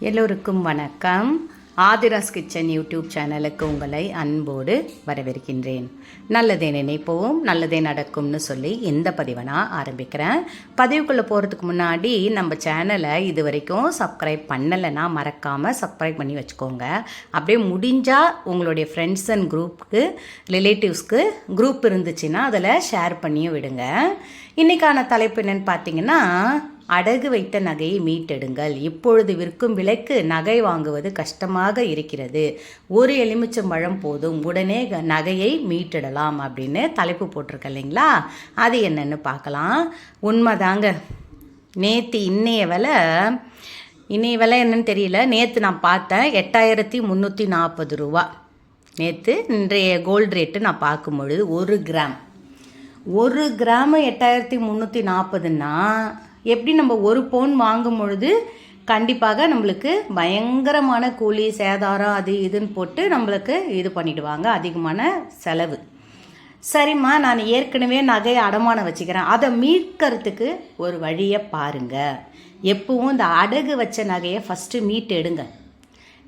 எல்லோருக்கும் வணக்கம். Aadhira's kitchen YouTube சேனலுக்கு உங்களை அன்போடு வரவேற்கின்றேன். நல்லதே நினைப்போம் நல்லதே நடக்கும்னு சொல்லி இந்த பதிவை நான் ஆரம்பிக்கிறேன். பதிவுக்குள்ளே போகிறதுக்கு முன்னாடி நம்ம சேனலை இது வரைக்கும் சப்ஸ்கிரைப் பண்ணலைன்னா மறக்காமல் சப்ஸ்கிரைப் பண்ணி வச்சுக்கோங்க. அப்படியே முடிஞ்சால் உங்களுடைய ஃப்ரெண்ட்ஸ் அண்ட் குரூப்புக்கு ரிலேட்டிவ்ஸ்க்கு குரூப் இருந்துச்சுன்னா அதில் ஷேர் பண்ணியும் விடுங்க. இன்றைக்கான தலைப்பு என்னென்னு பார்த்தீங்கன்னா அடகு வைத்த நகையை மீட்டெடுங்கள். இப்பொழுது விற்கும் விலைக்கு நகை வாங்குவது கஷ்டமாக இருக்கிறது. ஒரு எலுமிச்சம்பழம் போதும். உடனே க- நகையை மீட்டெடலாம் அப்படின்னு தலைப்பு போட்டிருக்க இல்லைங்களா? அது என்னன்னு பார்க்கலாம். உண்மைதாங்க. நேற்று இன்னைய விலை இன்னைய விலை என்னன்னு தெரியல. நேற்று நான் பார்த்தேன் எட்டாயிரத்தி முந்நூற்றி நாற்பது ரூபா. நேற்று இன்றைய கோல்டு ரேட்டு நான் பார்க்கும் பொழுது ஒரு கிராம். ஒரு கிராம் எட்டாயிரத்தி முந்நூற்றி நாற்பதுன்னா எப்படி நம்ம ஒரு பவுன் வாங்கும் பொழுது கண்டிப்பாக நம்மளுக்கு பயங்கரமான கூலி சேதாரம் அது இதுன்னு போட்டு நம்மளுக்கு இது பண்ணிடுவாங்க அதிகமான செலவு. சரிம்மா நான் ஏற்கனவே நகையை அடமானம் வச்சுக்கிறேன். அதை மீட்கிறதுக்கு ஒரு வழியை பாருங்கள் எப்பவும் இந்த அடகு வச்ச நகையை ஃபஸ்ட்டு மீட்டு எடுங்க.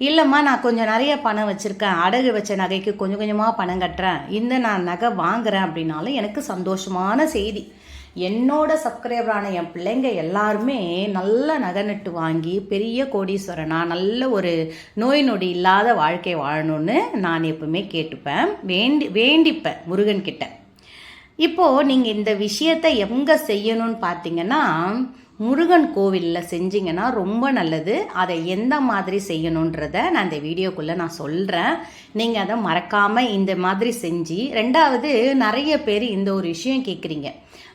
இல்லைம்மா நான் கொஞ்சம் நிறைய பணம் வச்சுருக்கேன். அடகு வச்ச நகைக்கு கொஞ்சம் கொஞ்சமாக பணம் கட்டுறேன். இந்த நான் நகை வாங்குறேன் அப்படின்னாலும் எனக்கு சந்தோஷமான செய்தி. என்னோட சப்ஸ்கிரைபரான என் பிள்ளைங்க எல்லாருமே நல்ல நகை நட்டு வாங்கி பெரிய கோடீஸ்வரனா நல்ல ஒரு நோய் நொடி இல்லாத வாழ்க்கை வாழணும்னு நான் எப்பவுமே கேட்டுப்பேன். வேண்டி வேண்டிப்பேன் முருகன் கிட்ட இப்போது நீங்கள் இந்த விஷயத்தை எங்கே செய்யணும்னு பார்த்தீங்கன்னா முருகன் கோவிலில் செஞ்சிங்கன்னா ரொம்ப நல்லது. அதை எந்த மாதிரி செய்யணுன்றத நான் இந்த வீடியோக்குள்ளே நான் சொல்கிறேன் நீங்கள் அதை மறக்காமல் இந்த மாதிரி செஞ்சு ரெண்டாவது நிறைய பேர் இந்த ஒரு விஷயம் கேட்குறீங்க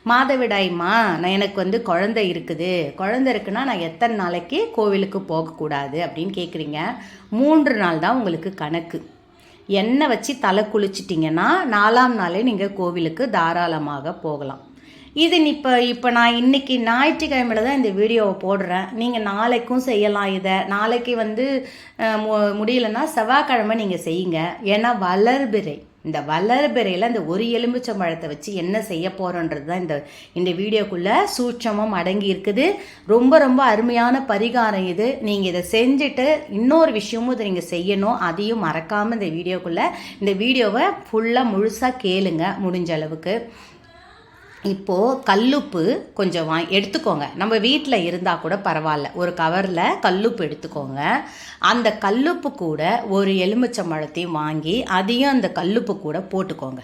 மாதவிடாய்மா நான் எனக்கு வந்து குழந்தை இருக்குது. குழந்தை இருக்குன்னா நான் எத்தனை நாளைக்கு கோவிலுக்கு போகக்கூடாது அப்படின்னு கேட்குறீங்க மூன்று நாள் தான் உங்களுக்கு கணக்கு. எண்ணெய் வச்சு தலை குளிச்சிட்டிங்கன்னா நாலாம் நாளே நீங்கள் கோவிலுக்கு தாராளமாக போகலாம். இது இப்போ இப்போ நான் இன்னைக்கு ஞாயிற்றுக்கிழமையில தான் இந்த வீடியோவை போடுறேன். நீங்கள் நாளைக்கும் செய்யலாம் இதை. நாளைக்கு வந்து மு- முடியலன்னா செவ்வாய்க்கிழமை நீங்கள் செய்யுங்க. ஏன்னா வளர்பிறை. இந்த வளர்பிறையில் இந்த ஒரு எலுமிச்சம்பழத்தை வச்சு என்ன செய்ய போகிறோன்றது தான் இந்த இந்த வீடியோக்குள்ளே சூட்சமும் அடங்கி இருக்குது. ரொம்ப ரொம்ப அருமையான பரிகாரம் இது. நீங்கள் இதை செஞ்சுட்டு இன்னொரு விஷயமும் இதை நீங்கள் செய்யணும். அதையும் மறக்காமல் இந்த வீடியோக்குள்ளே இந்த வீடியோவை ஃபுல்லாக முழுசாக கேளுங்க. முடிஞ்ச அளவுக்கு. இப்போது கல்லுப்பு கொஞ்சம் வா எடுத்துக்கோங்க. நம்ம வீட்டில் இருந்தால் கூட பரவாயில்ல. ஒரு கவரில் கல்லுப்பு எடுத்துக்கோங்க. அந்த கல்லுப்பு கூட ஒரு எலுமிச்சம்பழத்தையும் வாங்கி அதையும் அந்த கல்லுப்பு கூட போட்டுக்கோங்க.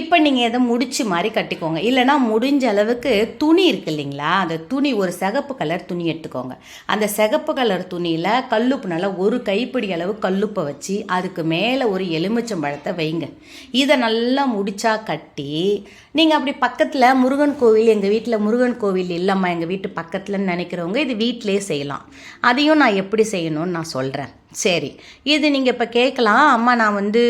இப்போ நீங்கள் எதை முடிச்சு மாதிரி கட்டிக்கோங்க. இல்லைன்னா முடிஞ்ச அளவுக்கு துணி இருக்கு இல்லைங்களா? அந்த துணி ஒரு சிகப்பு கலர் துணி எடுத்துக்கோங்க. அந்த சிகப்பு கலர் துணியில் கல்லுப்பு நல்லா ஒரு கைப்பிடி அளவு கல்லுப்பை வச்சு அதுக்கு மேலே ஒரு எலுமிச்சம்பழத்தை வைங்க. இதை நல்லா முடிச்சா கட்டி நீங்கள் அப்படி பக்கத்தில் முருகன் கோவில் எங்கள் வீட்டில் முருகன் கோவில் இல்லைம்மா எங்கள் வீட்டு பக்கத்துலன்னு நினைக்கிறவங்க இது வீட்டிலே செய்யலாம். அதையும் நான் எப்படி செய்யணும்னு நான் சொல்கிறேன் சரி இது நீங்கள் இப்போ கேட்கலாம். அம்மா நான் வந்து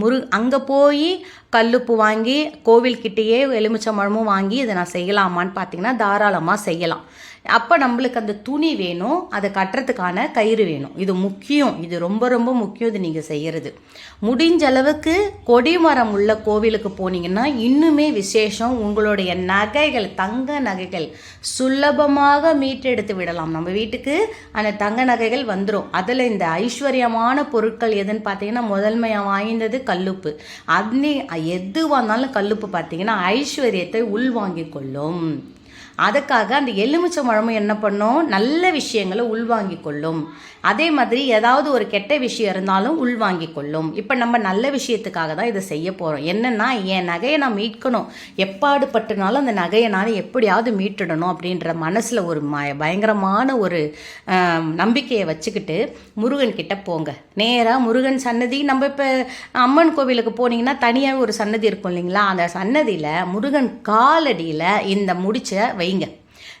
முரு அங்கே போய் கல்லுப்பு வாங்கி கோவில்கிட்டேயே எலுமிச்சம்பழமும் வாங்கி இதை நான் செய்யலாமான்னு பார்த்தீங்கன்னா தாராளமாக செய்யலாம். அப்போ நம்மளுக்கு அந்த துணி வேணும் அதை கட்டுறதுக்கான கயிறு வேணும். இது முக்கியம். இது ரொம்ப ரொம்ப முக்கியம் இது நீங்கள் செய்கிறது முடிஞ்ச அளவுக்கு கொடிமரம் உள்ள கோவிலுக்கு போனீங்கன்னா இன்னுமே விசேஷம் உங்களுடைய நகைகள் தங்க நகைகள் சுலபமாக மீட்டெடுத்து விடலாம். நம்ம வீட்டுக்கு அந்த தங்க நகைகள் வந்துடும் அதில் இந்த ஐஸ்வர்யமான பொருட்கள் எதுன்னு பார்த்தீங்கன்னா முதன்மையாக வாய்ந்தது கல்லுப்பு. அன்னி எதுவாக இருந்தாலும் கல்லுப்பு பார்த்தீங்கன்னா ஐஸ்வர்யத்தை உள்வாங்கிக் கொள்ளும். அதுக்காக அந்த எலுமிச்சை எலுமிச்சம்பழமும் என்ன பண்ணும்? நல்ல விஷயங்களை உள்வாங்கி கொள்ளும். அதே மாதிரி ஏதாவது ஒரு கெட்ட விஷயம் இருந்தாலும் உள்வாங்கி கொள்ளும். இப்போ நம்ம நல்ல விஷயத்துக்காக தான் இதை செய்ய போகிறோம் என்னென்னா என் நகையை நான் மீட்கணும். எப்பாடு பட்டுனாலும் அந்த நகையை நான் எப்படியாவது மீட்டுடணும் அப்படின்ற மனசில் ஒரு ம பயங்கரமான ஒரு நம்பிக்கையை வச்சுக்கிட்டு முருகன் கிட்ட போங்க. நேராக முருகன் சன்னதி நம்ம இப்போ அம்மன் கோவிலுக்கு போனீங்கன்னா தனியாக ஒரு சன்னதி இருக்கும் இல்லைங்களா? அந்த சன்னதியில் முருகன் காலடியில் இந்த முடிச்ச வைங்க.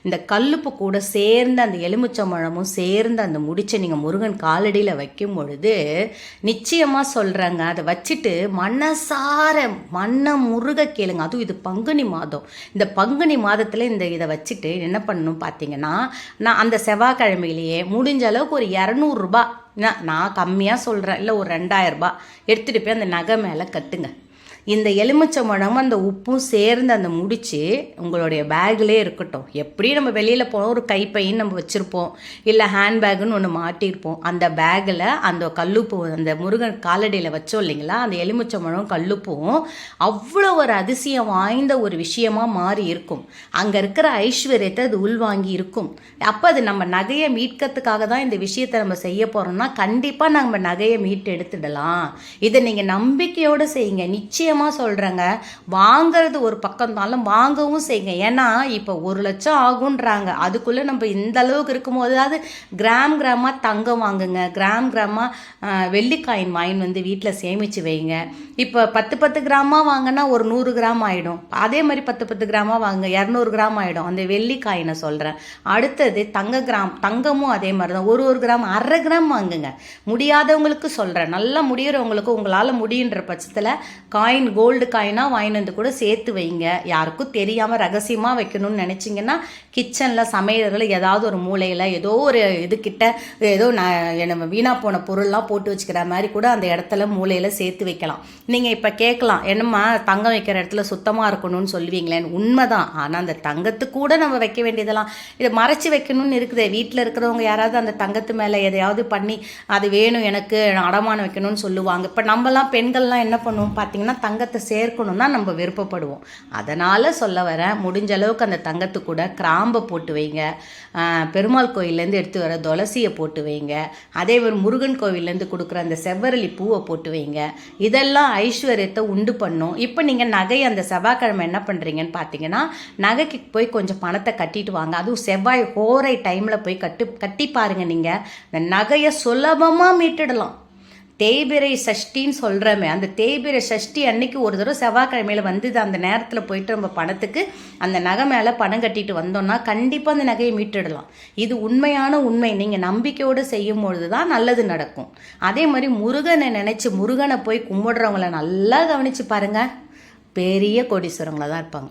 இந்த கல்லுப்பு கூட சேர்ந்து அந்த எலுமிச்சம்பழமும் சேர்ந்து அந்த முடிச்சை நீங்கள் முருகன் காலடியில் வைக்கும் பொழுது நிச்சயமாக சொல்கிறேங்க அதை வச்சுட்டு மனசார மண்ணை முருக கேளுங்க. அதுவும் இது பங்குனி மாதம். இந்த பங்குனி மாதத்தில் இந்த இதை வச்சுட்டு என்ன பண்ணணும் பார்த்தீங்கன்னா நான் அந்த செவ்வாய்க்கிழமையிலேயே முடிஞ்ச அளவுக்கு ஒரு இரநூறுபா நான் நான் கம்மியாக சொல்கிறேன் இல்லை ஒரு ரெண்டாயிரம் ரூபாய் எடுத்துகிட்டு போய் அந்த நகை மேலே கட்டுங்க. இந்த எலுமிச்சம்பழமும் அந்த உப்பும் சேர்ந்து அந்த முடிச்சு உங்களுடைய பேக்லேயே இருக்கட்டும். எப்படி நம்ம வெளியில் போனோம் ஒரு கைப்பைன்னு நம்ம வச்சுருப்போம். இல்லை ஹேண்ட்பேக்குன்னு ஒன்று மாட்டியிருப்போம். அந்த பேக்கில் அந்த கல்லுப்பு அந்த முருகன் காலடியில் வச்சோம் இல்லைங்களா? அந்த எலுமிச்சம்பழம் கல்லுப்பும் அவ்வளோ ஒரு அதிசயம் வாய்ந்த ஒரு விஷயமாக மாறி இருக்கும். அங்கே இருக்கிற ஐஸ்வர்யத்தை அது உள்வாங்கி இருக்கும். அப்போ அது நம்ம நகையை மீட்கிறதுக்காக தான் இந்த விஷயத்தை நம்ம செய்ய போகிறோம்னா கண்டிப்பாக நம்ம நகையை மீட்டு எடுத்துடலாம் இதை நீங்கள் நம்பிக்கையோடு செய்யுங்க. நிச்சயம் சத்தியமாக சொல்கிறேங்க வாங்குறது ஒரு பக்கம் இருந்தாலும் வாங்கவும் செய்யுங்க. ஏன்னா இப்போ ஒரு லட்சம் ஆகுன்றாங்க அதுக்குள்ளே நம்ம இந்த அளவுக்கு இருக்கும்போது அது கிராம் கிராமாக தங்கம் வாங்குங்க. கிராம் கிராமாக வெள்ளிக்காயின் வாயின் வந்து வீட்டில் சேமித்து வைங்க. இப்போ பத்து பத்து கிராமாக வாங்கினா ஒரு நூறு கிராம் ஆகிடும் அதே மாதிரி பத்து பத்து கிராமாக வாங்க இரநூறு கிராம் ஆகிடும் அந்த வெள்ளிக்காயினை சொல்கிறேன் அடுத்தது தங்க கிராம் தங்கமும் அதே மாதிரி தான். ஒரு ஒரு கிராம் அரை கிராம் வாங்குங்க. முடியாதவங்களுக்கு சொல்கிறேன் நல்லா முடியிறவங்களுக்கு உங்களால் முடியுன்ற பட்சத்தில் காயின் கோல்டு காயினாக வாங்கிட்டு வந்து கூட சேர்த்து வைங்க. யாருக்கும் தெரியாமல் ரகசியமாக வைக்கணும்னு நினச்சிங்கன்னா கிச்சனில் சமையலில் ஏதாவது ஒரு மூலையில் ஏதோ ஒரு இதுக்கிட்ட ஏதோ நான் வீணாக போன பொருள்லாம் போட்டு வச்சுக்கிற மாதிரி கூட அந்த இடத்துல மூலையில் சேர்த்து வைக்கலாம். நீங்கள் இப்போ கேட்கலாம் என்னம்மா தங்கம் வைக்கிற இடத்துல சுத்தமாக இருக்கணும்னு சொல்லுவீங்களேன்னு. உண்மைதான். ஆனால் அந்த தங்கத்துக்கூட கூட நம்ம வைக்க வேண்டியதெல்லாம் இதை மறைச்சி வைக்கணும்னு இருக்குது. வீட்டில் இருக்கிறவங்க யாராவது அந்த தங்கத்து மேலே எதையாவது பண்ணி அது வேணும் எனக்கு அடமானம் வைக்கணும்னு சொல்லுவாங்க. இப்போ நம்மலாம் பெண்கள்லாம் என்ன பண்ணுவோம்? பார்த்தீங்கன்னா தங்கத்தை சேர்க்கணும்னா நம்ம விருப்பப்படுவோம். அதனால் சொல்ல வரேன் முடிஞ்ச அளவுக்கு அந்த தங்கத்து கூட கிராம்பை போட்டு வைங்க. பெருமாள் கோயிலேருந்து எடுத்து வர துளசியை போட்டு வைங்க. அதே மாதிரி முருகன் கோவிலேருந்து கொடுக்குற அந்த செவ்வரளி பூவை போட்டு வைங்க. இதெல்லாம் ஐஸ்வர்யத்தை உண்டு பண்ணும். இப்போ நீங்கள் நகை அந்த செவ்வாய்க்கிழமை என்ன பண்ணுறீங்கன்னு பார்த்தீங்கன்னா நகைக்கு போய் கொஞ்சம் பணத்தை கட்டிட்டு வாங்க. அதுவும் செவ்வாய் ஹோரை டைமில் போய் கட்டு கட்டி பாருங்கள் நீங்கள் இந்த நகையை சுலபமாக மீட்டுடலாம். தேய்பிரை சஷ்டின்னு சொல்கிறோமே அந்த தேய்பிரை சஷ்டி அன்னைக்கு ஒரு தடவை செவ்வாய்க்கிழமையில வந்தது. அந்த நேரத்தில் போயிட்டு நம்ம பணத்துக்கு அந்த நகை மேலே பணம் கட்டிட்டு வந்தோம்னா கண்டிப்பாக அந்த நகையை மீட்டுடலாம். இது உண்மையான உண்மை. நீங்கள் நம்பிக்கையோடு செய்யும் பொழுது தான் நல்லது நடக்கும். அதே மாதிரி முருகனை நினச்சி முருகனை போய் கும்பிடுறவங்கள நல்லா கவனித்து பாருங்கள் பெரிய கோடீஸ்வரங்களாக தான் இருப்பாங்க.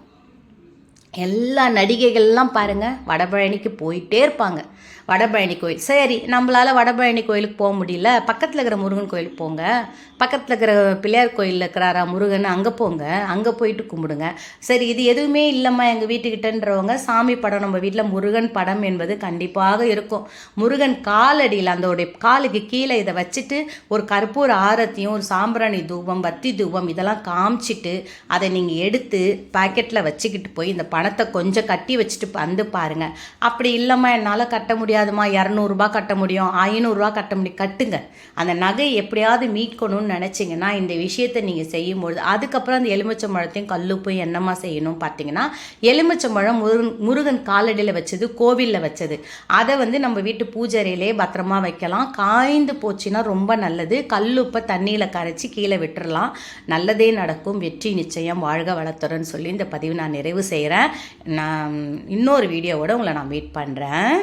எல்லா நடிகைகள்லாம் பாருங்கள் வடபழனிக்கு போயிட்டே இருப்பாங்க. வடபழனி கோயில். சரி நம்மளால் வடபழனி கோயிலுக்கு போக முடியல. பக்கத்தில் இருக்கிற முருகன் கோயிலுக்கு போங்க. பக்கத்தில் இருக்கிற பிள்ளையார் கோயிலில் இருக்கிறாரா முருகன் அங்கே போங்க. அங்கே போயிட்டு கும்பிடுங்க. சரி இது எதுவுமே இல்லைம்மா எங்கள் வீட்டுக்கிட்டன்றவங்க. சாமி படம் நம்ம வீட்டில் முருகன் படம் என்பது கண்டிப்பாக இருக்கும். முருகன் காலடியில் அதோடைய காலுக்கு கீழே இதை வச்சுட்டு ஒரு கற்பூர ஆரத்தியும் ஒரு சாம்பிராணி தூபம் பத்தி தூபம் இதெல்லாம் காமிச்சிட்டு அதை நீங்கள் எடுத்து பாக்கெட்டில் வச்சுக்கிட்டு போய் இந்த பணத்தை கொஞ்சம் கட்டி வச்சுட்டு வந்து பாருங்கள் அப்படி இல்லைம்மா என்னால் கட்ட முடியாதும்மா இரநூறுபா கட்ட முடியும். ஐநூறுரூவா கட்ட முடியும். கட்டுங்க. அந்த நகை எப்படியாவது மீட்கணும்னு நினச்சிங்கன்னா இந்த விஷயத்தை நீங்கள் செய்யும்பொழுது அதுக்கப்புறம் அந்த எலுமிச்சம்பழத்தையும் கல்லுப்பும் என்னம்மா செய்யணும் பார்த்தீங்கன்னா எலுமிச்சம்பழம் முருகன் முருகன் காலடியில் வச்சது கோவிலில் வச்சது. அதை வந்து நம்ம வீட்டு பூஜரையிலே பத்திரமா வைக்கலாம். காய்ந்து போச்சுன்னா ரொம்ப நல்லது. கல்லுப்பை தண்ணியில் கரைச்சி கீழே விட்டுறலாம். நல்லதே நடக்கும். வெற்றி நிச்சயம். வாழ்க வளத்துறன்னு சொல்லி இந்த பதிவு நான் நிறைவு செய்கிறேன் நான் இன்னொரு வீடியோவோட உங்களை நான் மீட் பண்ணுறேன்